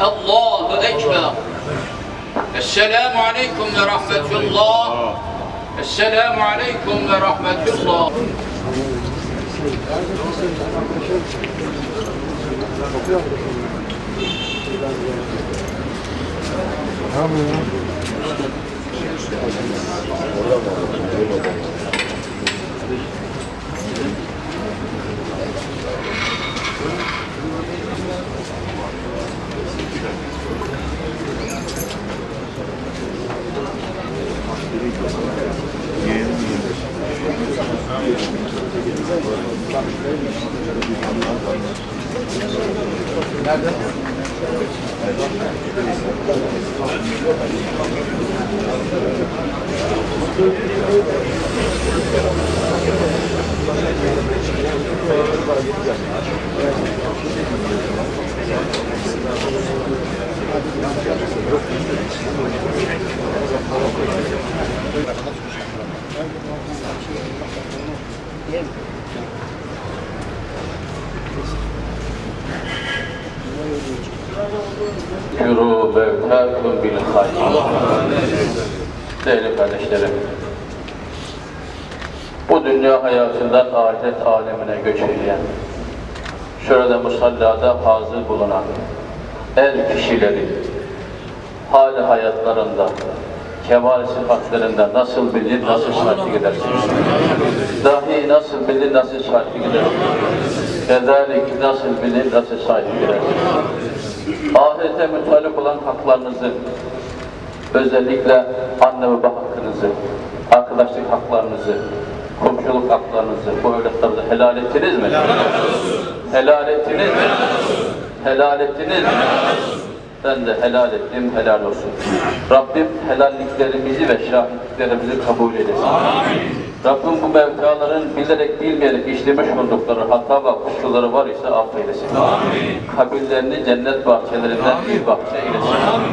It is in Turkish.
الله أكبر السلام عليكم ورحمة الله السلام عليكم ورحمة الله Thank you. Aleyküm ve Rahmetullah. Yürü mevtâküm bil hayr. Değerli kardeşlerim, bu dünya hayatından ahiret alemine göç edeyen, şurada musallada hazır bulunan el kişileri, hali hayatlarında, kemal sıfatlarında nasıl bilir, nasıl şahitlik edersiniz? Dahi nasıl bilir, nasıl şahitlik edersiniz? Kezalik nasıl bilir, nasıl şahitlik edersiniz? ahirete mütalip olan haklarınızı, özellikle anne baba hakkınızı, arkadaşlık haklarınızı, komşuluk haklarınızı, bu evlatlarınızı helal ettiniz mi? Helal ettiniz mi? Helal ettiniz mi? Ben de helal ettim, helal olsun. Rabbim helalliklerimizi ve şahitliklerimizi kabul eylesin. Rabbim bu mevkaların bilerek bilmeyerek işlemiş oldukları hata ve kusurları var ise affeylesin. Kabirlerini cennet bahçelerinden bir bahçe eylesin.